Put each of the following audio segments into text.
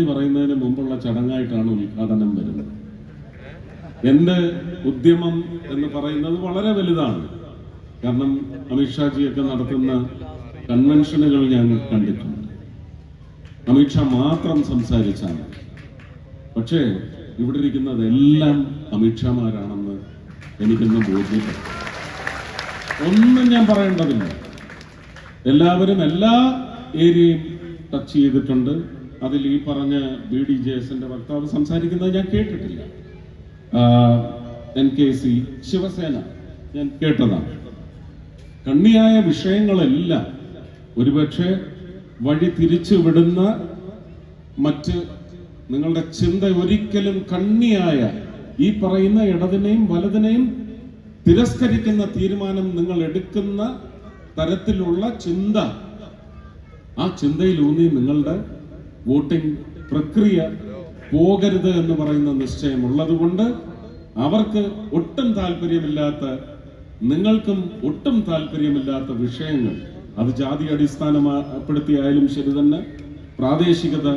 നന്ദി പറയുന്നതിന് മുമ്പുള്ള ചടങ്ങായിട്ടാണ് ഉദ്ഘാടനം വരുന്നത്. എന്റെ ഉദ്യമം എന്ന് പറയുന്നത് വളരെ വലുതാണ്. കാരണം അമിത്ഷാജിയൊക്കെ നടത്തുന്ന കൺവെൻഷനുകൾ ഞാൻ കണ്ടിട്ടുണ്ട്. അമിത്ഷാ മാത്രം സംസാരിച്ചാണ്. പക്ഷേ ഇവിടെ ഇരിക്കുന്നതെല്ലാം അമിത്ഷാമാരാണെന്ന് എനിക്കൊന്ന് ബോധ്യപ്പെട്ടു. ഒന്നും ഞാൻ പറയേണ്ടതില്ല. എല്ലാവരും എല്ലാ ഏരിയയും ടച്ച് ചെയ്തിട്ടുണ്ട്. അതിൽ ഈ പറഞ്ഞ ബി ഡി ജെ എസിന്റെ വക്താവ് സംസാരിക്കുന്നത് ഞാൻ കേട്ടിട്ടില്ല. എൻ കെ സി ശിവസേന ഞാൻ കേട്ടതാണ്. കണ്ണിയായ വിഷയങ്ങളെല്ലാം ഒരുപക്ഷെ വഴി തിരിച്ചു വിടുന്ന മറ്റ് നിങ്ങളുടെ ചിന്ത ഒരിക്കലും കണ്ണിയായ ഈ പറയുന്ന ഇടതിനെയും വലതിനെയും തിരസ്കരിക്കുന്ന തീരുമാനം നിങ്ങൾ എടുക്കുന്ന തരത്തിലുള്ള ചിന്ത ആ ചിന്തയിലൂന്നി നിങ്ങളുടെ വോട്ടിംഗ് പ്രക്രിയ പോകരുത് എന്ന് പറയുന്ന നിശ്ചയമുള്ളതുകൊണ്ട് അവർക്ക് ഒട്ടും താല്പര്യമില്ലാത്ത നിങ്ങൾക്കും ഒട്ടും താല്പര്യമില്ലാത്ത വിഷയങ്ങൾ അത് ജാതി അടിസ്ഥാനപ്പെടുത്തിയായാലും ശരി തന്നെ പ്രാദേശികത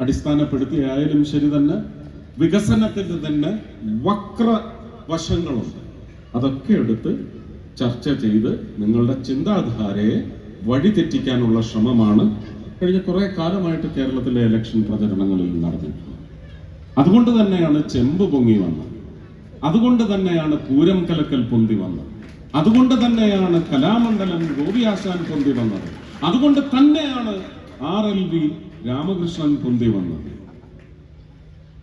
അടിസ്ഥാനപ്പെടുത്തിയായാലും ശരി തന്നെ വികസനത്തിന്റെ തന്നെ വക്ര വശങ്ങളുണ്ട്. അതൊക്കെ എടുത്ത് ചർച്ച ചെയ്ത് നിങ്ങളുടെ ചിന്താധാരയെ വഴിതെറ്റിക്കാനുള്ള ശ്രമമാണ് കഴിഞ്ഞ കുറേ കാലമായിട്ട് കേരളത്തിലെ ഇലക്ഷൻ പ്രചരണങ്ങളിൽ നടന്നിട്ടുള്ളത്. അതുകൊണ്ട് തന്നെയാണ് ചെമ്പ് പൊങ്ങി വന്നത്. അതുകൊണ്ട് തന്നെയാണ് പൂരം കലക്കൽ പൊന്തി വന്നത്. അതുകൊണ്ട് തന്നെയാണ് കലാമണ്ഡലം ഗോപിയാശാൻ പൊന്തി വന്നത്. അതുകൊണ്ട് തന്നെയാണ് ആർ എൽ വി രാമകൃഷ്ണൻ പൊന്തി വന്നത്.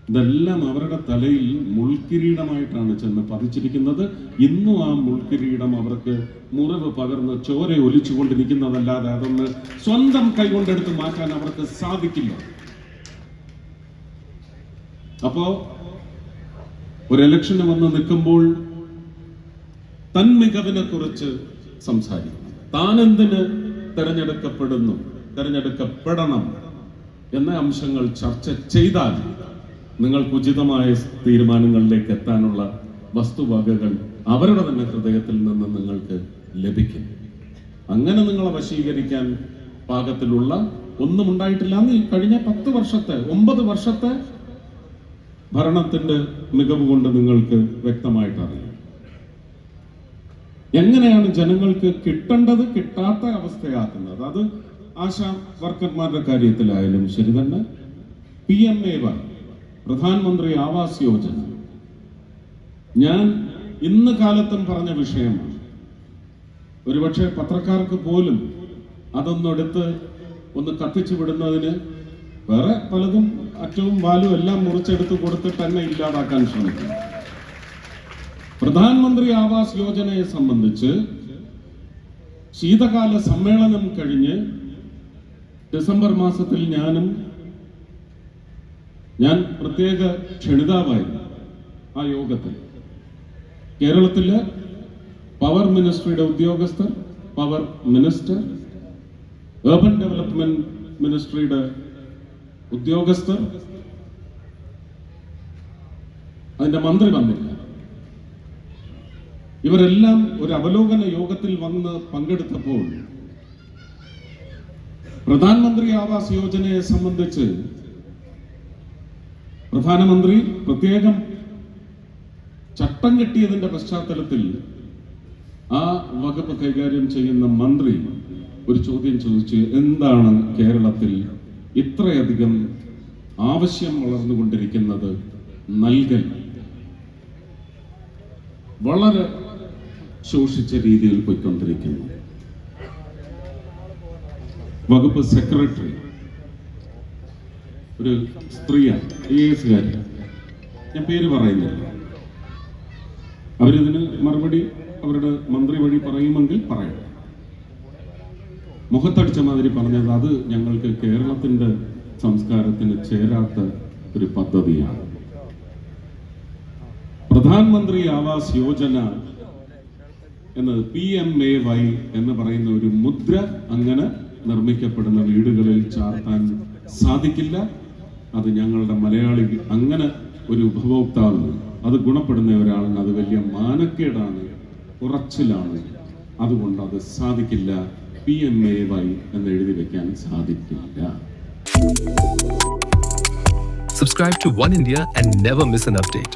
ഇതെല്ലാം അവരുടെ തലയിൽ മുൾക്കിരീടമായിട്ടാണ് ചെന്ന് പതിച്ചിരിക്കുന്നത്. ഇന്നും ആ മുൾക്കിരീടം അവർക്ക് മുറിവ് പകർന്ന് ചോര ഒലിച്ചുകൊണ്ടിരിക്കുന്നതല്ലാതെ അതൊന്ന് സ്വന്തം കൈകൊണ്ടെടുത്ത് മാറ്റാൻ അവർക്ക് സാധിക്കില്ല. അപ്പോ ഒരു ഇലക്ഷന് വന്ന് നിൽക്കുമ്പോൾ തൻ മികവിനെ കുറിച്ച് സംസാരിക്കും താനെന്തിന് തെരഞ്ഞെടുക്കപ്പെടുന്നു? തെരഞ്ഞെടുക്കപ്പെടണം എന്ന അംശങ്ങൾ ചർച്ച ചെയ്താൽ നിങ്ങൾക്ക് ഉചിതമായ തീരുമാനങ്ങളിലേക്ക് എത്താനുള്ള വസ്തുവകകൾ അവരുടെ തന്നെ ഹൃദയത്തിൽ നിന്ന് നിങ്ങൾക്ക് ലഭിക്കും. അങ്ങനെ നിങ്ങളെ വശീകരിക്കാൻ പാകത്തിലുള്ള ഒന്നും ഉണ്ടായിട്ടില്ല. അന്ന് ഈ കഴിഞ്ഞ പത്ത് വർഷത്തെ ഒമ്പത് വർഷത്തെ ഭരണത്തിന്റെ മികവ് കൊണ്ട് നിങ്ങൾക്ക് വ്യക്തമായിട്ട് അറിയാം. എങ്ങനെയാണ് ജനങ്ങൾക്ക് കിട്ടേണ്ടത് കിട്ടാത്ത അവസ്ഥയാക്കുന്നത്? അത് ആശാ വർക്കർമാരുടെ കാര്യത്തിലായാലും ശരി തന്നെ. പി എം എ വൈ പ്രധാനമന്ത്രി ആവാസ് യോജന. ഞാൻ ഇന്ന് കാലത്തും പറഞ്ഞ വിഷയമാണ്. ഒരുപക്ഷെ പത്രക്കാർക്ക് പോലും അതൊന്നെടുത്ത് ഒന്ന് കത്തിച്ചു വിടുന്നതിന് വേറെ പലതും അറ്റവും വാലും എല്ലാം മുറിച്ചെടുത്ത് കൊടുത്തിട്ട് തന്നെ ഇല്ലാതാക്കാൻ ശ്രമിക്കുന്നു പ്രധാനമന്ത്രി ആവാസ് യോജനയെ സംബന്ധിച്ച് ശീതകാല സമ്മേളനം കഴിഞ്ഞ് ഡിസംബർ മാസത്തിൽ ഞാനും ഞാൻ പ്രത്യേക ക്ഷണിതാവായിരുന്നു ആ യോഗത്തിൽ. കേരളത്തിലെ പവർ മിനിസ്ട്രിയുടെ ഉദ്യോഗസ്ഥർ പവർ മിനിസ്റ്റർ ഏർബൻ ഡെവലപ്മെന്റ് മിനിസ്ട്രിയുടെ ഉദ്യോഗസ്ഥർ അതിന്റെ മന്ത്രി വന്നില്ല. ഇവരെല്ലാം ഒരു അവലോകന യോഗത്തിൽ വന്ന് പങ്കെടുത്തപ്പോൾ പ്രധാനമന്ത്രി ആവാസ് യോജനയെ സംബന്ധിച്ച് പ്രധാനമന്ത്രി പ്രത്യേകം ചട്ടം കെട്ടിയതിന്റെ പശ്ചാത്തലത്തിൽ ആ വകുപ്പ് കൈകാര്യം ചെയ്യുന്ന മന്ത്രി ഒരു ചോദ്യം ചോദിച്ച് എന്താണ് കേരളത്തിൽ ഇത്രയധികം ആവശ്യം വളർന്നുകൊണ്ടിരിക്കുന്നത് നൽകൽ? വളരെ ശോഷിച്ച രീതിയിൽ പോയിക്കൊണ്ടിരിക്കുന്നു. വകുപ്പ് സെക്രട്ടറി ഒരു സ്ത്രീയാണ് ഐ എ ഞാൻ പേര് പറയുന്നില്ല. അവരിതിന് മറുപടി അവരുടെ മന്ത്രി വഴി പറയുമെങ്കിൽ പറയണം മുഖത്തടിച്ച മാതിരി പറഞ്ഞത് അത് ഞങ്ങൾക്ക് കേരളത്തിന്റെ സംസ്കാരത്തിന് ചേരാത്ത ഒരു പദ്ധതിയാണ്. പ്രധാനമന്ത്രി ആവാസ് യോജന എന്നത് പി എം എ വൈ എന്ന് പറയുന്ന ഒരു മുദ്ര അങ്ങനെ നിർമ്മിക്കപ്പെടുന്ന വീടുകളിൽ ചാർത്താൻ സാധിക്കില്ല. അത് ഞങ്ങളുടെ മലയാളി അങ്ങനെ ഒരു ഉപഭോക്താവിന് അത് ഗുണപ്പെടുന്ന ഒരാളിന് അത് വലിയ മാനക്കേടാണ് കുറച്ചിലാണ് അതുകൊണ്ട് അത് സാധിക്കില്ല. പി എം എ വൈ എന്ന് എഴുതി വെക്കാൻ സാധിക്കില്ല. Subscribe to One India and never miss an update.